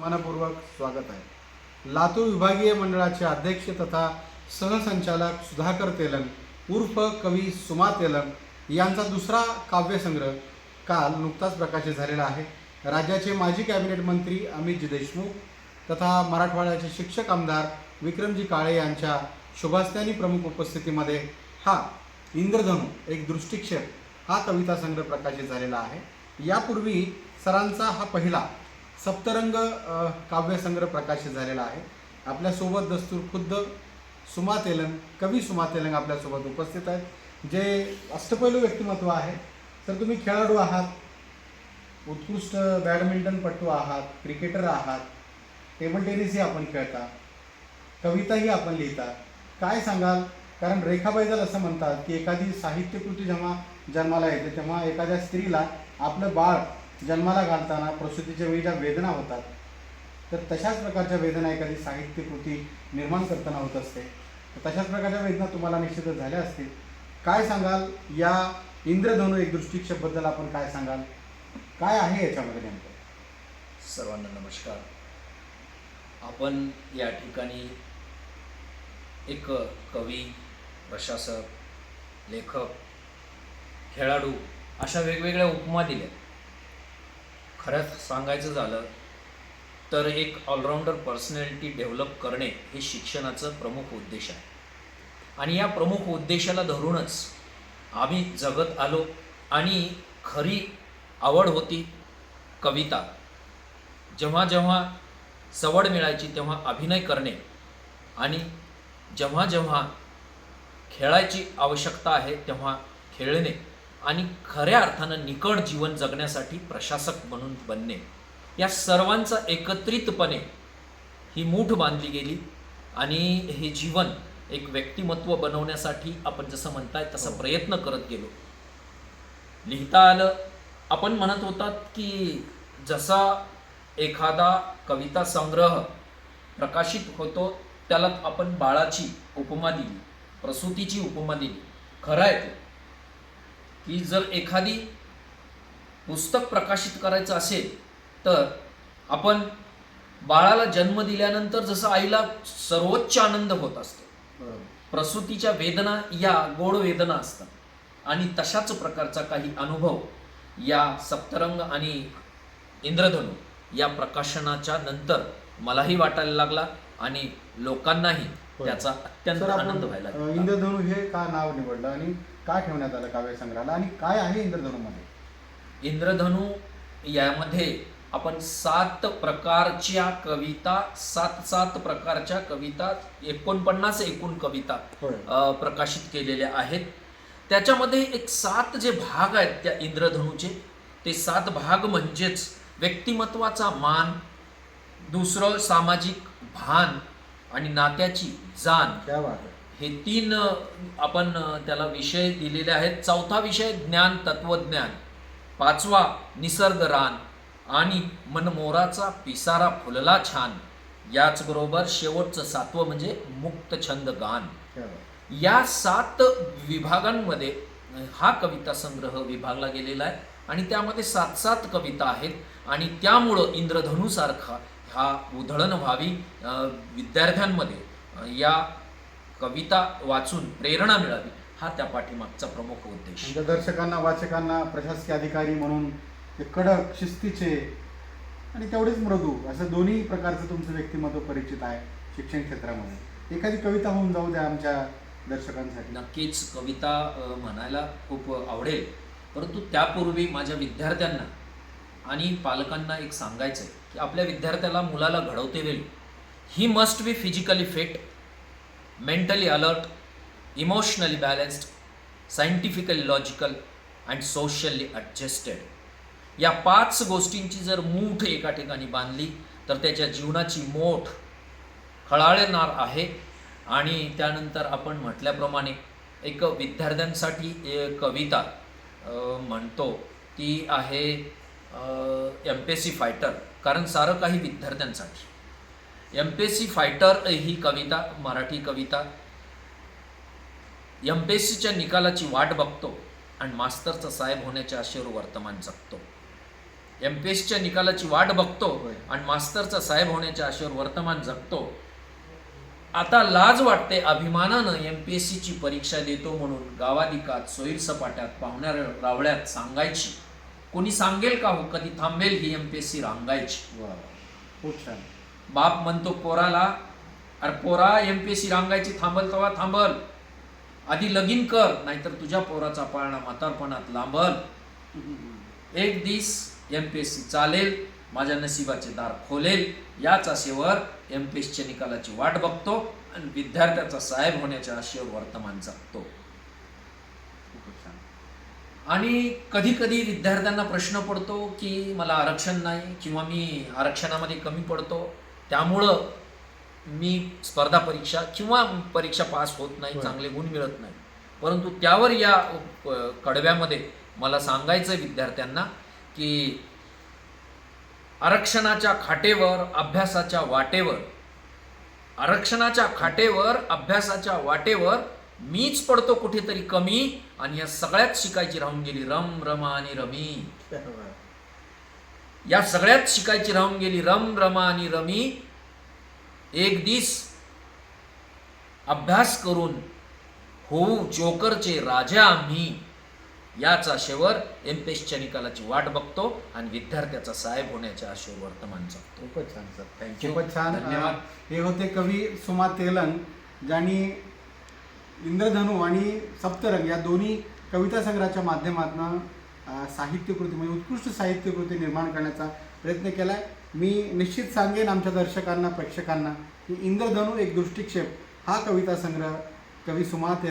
मनपूर्वक स्वागत आहे. लातूर विभागीय मंडळाचे अध्यक्ष तथा सहसंचालक सुधाकर तेलंग उर्फ कवी सुमा तेलंग यांचा दुसरा काव्यसंग्रह काल नुकताच प्रकाशित झालेला आहे. राज्याचे माजी कॅबिनेट मंत्री अमितजी देशमुख तथा मराठवाड्याचे शिक्षक आमदार विक्रमजी काळे यांच्या शुभास्त्यानी प्रमुख उपस्थितीमध्ये हा इंद्रधनू एक दृष्टिक्षेप हा कविता संग्रह प्रकाशित झालेला आहे. यापूर्वी सरांचा हा पहिला सप्तरंग काव्यसंग्रह प्रकाशित झालेला आहे. आपल्यासोबत दस्तूर खुद्द सुमा तेलंग कवी सुमा तेलंग आपल्यासोबत उपस्थित आहेत जे अष्टपैलू व्यक्तिमत्व आहे. तर तुम्ही खेळाडू आहात उत्कृष्ट बॅडमिंटनपटू आहात क्रिकेटर आहात टेबल टेनिसही आपण खेळता कविताही आपण लिहिता. काय सांगाल? कारण रेखाबाईजल असं म्हणतात की एखादी साहित्यकृती जेव्हा जन्माला येते तेव्हा एखाद्या स्त्रीला आपलं बाळ जन्माला घालताना प्रसूतीच्या वेळी ज्या वेदना होतात. तर तशाच प्रकारच्या वेदना एखादी साहित्यकृती निर्माण करताना होत असते. तर तशाच प्रकारच्या वेदना तुम्हाला निश्चितच झाल्या असतील. काय सांगाल? या इंद्रधनु एक दृष्टिक्षेपबद्दल आपण काय सांगाल? काय आहे याच्यामध्ये नेमकं? सर्वांना नमस्कार. आपण या ठिकाणी एक कवी प्रशासक लेखक खेळाडू अशा वेगवेगळ्या उपमा दिल्या खरंच सांगायचं झालं तर एक ऑलराऊंडर पर्सनॅलिटी डेव्हलप करणे हे शिक्षणाचं प्रमुख उद्देश आहे. आणि या प्रमुख उद्देशाला धरूनच आम्ही जगत आलो आणि खरी आवड होती कविता. जेव्हा जेव्हा सवड मिळायची तेव्हा अभिनय करणे आणि जेव्हा जेव्हा खेळायची आवश्यकता आहे तेव्हा खेळणे. आणि खऱ्या अर्थानं निकड जीवन जगण्यासाठी प्रशासक म्हणून बनणे. या सर्वांचा एकत्रितपणे ही मूठ बांधली गेली आणि हे जीवन एक व्यक्तिमत्व बनवण्यासाठी आपण जसं म्हणताय तसं हो. प्रयत्न करत गेलो. लिहिता आलं आपण म्हणत होतात की जसा एखादा कविता संग्रह प्रकाशित होतो त्याला आपण बाळाची उपमा दिली प्रसूतीची उपमा दिली. खरं आहे की जर एखादी पुस्तक प्रकाशित करायचं असेल तर आपण बाळाला जन्म दिल्यानंतर जसं आईला सर्वोच्च आनंद होत असतो. प्रसूतीच्या वेदना या गोड वेदना असतात. आणि तशाच प्रकारचा काही अनुभव या सप्तरंग आणि इंद्रधनु या प्रकाशनाच्या नंतर मलाही वाटायला लागला. आणि लोकांनाही. त्याचा अत्यंत आनंद व्हायला इंद्रधनु हे का नाव निवडलं आणि का ठेवण्यात आलं काव्यसंग्रहाला आणि काय आहे इंद्रधनुमध्ये? इंद्रधनु यामध्ये आपण सात प्रकारच्या कविता सात सात प्रकारच्या कविता एकोणपन्नास एकूण कविता प्रकाशित केलेल्या आहेत. त्याच्यामध्ये एक सात जे भाग आहेत त्या इंद्रधनुचे ते सात भाग म्हणजेच व्यक्तिमत्वाचा मान दुसरं सामाजिक भान आणि नात्याची जाण. क्या बात आहे हे तीन आपण त्याला विषय दिलेले आहेत. चौथा विषय ज्ञान तत्वज्ञान. पाचवा निसर्ग रान आणि मनमोराचा पिसारा फुलला छान. याचबरोबर शेवटचं सातवं म्हणजे मुक्त छंद गान. या सात विभागांमध्ये हा कविता संग्रह विभागला गेलेला आहे. आणि त्यामध्ये सात सात कविता आहेत. आणि त्यामुळं इंद्रधनुसारखा हा उधळण व्हावी विद्यार्थ्यांमध्ये या कविता वाचून प्रेरणा मिळावी हा त्या पाठीमागचा प्रमुख उद्देश. दर्शकांना वाचकांना प्रशासकीय अधिकारी म्हणून ते कडक शिस्तीचे आणि तेवढेच मृदू असं दोन्ही प्रकारचं तुमचं व्यक्तिमत्व परिचित आहे शिक्षण क्षेत्रामध्ये. एखादी कविता होऊन जाऊ द्या आमच्या दर्शकांसाठी. नक्कीच कविता म्हणायला खूप आवडेल. परंतु त्यापूर्वी माझ्या विद्यार्थ्यांना आणि पालकांना एक सांगायचं आहे की आपल्या विद्यार्थ्याला मुलाला घडवते वेळी he must be physically fit mentally alert emotionally balanced scientifically logical and socially adjusted या पाच गोष्टींची जर मूठ एका ठिकाणी बांधली तर त्याच्या जीवनाची मोठ खळाळणार आहे. आणि त्यानंतर आपण म्हटल्याप्रमाणे एक विद्यार्थ्यांसाठी एक कविता म्हणतो ती आहे M P S C fighter कारण सारं काही विद्यार्थ्यांसाठी. M P S C fighter ही कविता मराठी कविता. एम पी एस सीच्या निकालाची वाट बघतो आणि मास्तरचा साहेब होण्याच्या आशेवर वर्तमान जगतो. एम पी एसच्या निकालाची वाट बघतो. आणि मास्तरचा साहेब होण्याच्या आशेवर वर्तमान जगतो. आता लाज वाटते अभिमानानं एम पी एस सीची परीक्षा देतो म्हणून गावाधिकात सोयीर सपाट्यात पाहुण्या रावळ्यात सांगायची. कोणी सांगेल का हो कधी थांबेल ही एम पी एस सी रांगायची. खूप छान. बाप म्हणतो पोराला अरे पोरा एम पी एस सी रांगायची थांबल तेव्हा थांबल. आधी लगीन कर नाहीतर तुझ्या पोराचा पाळणा म्हातारपणात लांबल. एक दिस एम पी एस सी चालेल माझ्या नशिबाचे दार खोलेल याच आशेवर एम पी एसच्या निकालाची वाट बघतो आणि विद्यार्थ्याचा साहेब होण्याच्या आशेवर वर्तमान जगतो. आणि कधी कधी विद्यार्थ्यांना प्रश्न पडतो की मला आरक्षण नाही किंवा मी आरक्षणामध्ये कमी पडतो त्यामुळं मी स्पर्धा परीक्षा किंवा परीक्षा पास होत नाही. चांगले गुण मिळत नाही परंतु त्यावर या कडव्यामध्ये मला सांगायचं विद्यार्थ्यांना की आरक्षणाच्या खाटेवर अभ्यासाच्या वाटेवर आरक्षणाच्या खाटेवर अभ्यासाच्या वाटेवर मीच पडतो कुठेतरी कमी आणि या सगळ्यात शिकायची राहून गेली रम रमा आणि रमी. या सगळ्यात शिकायची राहून गेली रम रमा आणि रमी. एक दिस अभ्यास करून होऊ जोकरचे राजा आम्ही. याच आशेवर एम पी एसच्या निकालाची वाट बघतो आणि विद्यार्थ्याचा साहेब होण्याच्या आशेवर वर्तमान जगतो. खूपच छान सर. थँक्यू खूपच छान. धन्यवाद. हे होते कवी सुमा तेलन ज्यांनी इंद्रधनु आणि सप्तरंग या दोन्ही कविता संग्रहाच्या माध्यमातून साहित्यकृती म्हणजे उत्कृष्ट साहित्यकृती निर्माण करण्याचा प्रयत्न केला आहे मी निश्चित सांगेन आमच्या दर्शकांना प्रेक्षकांना की इंद्रधनु एक दृष्टिक्षेप हा कविता संग्रह कवी सुमाते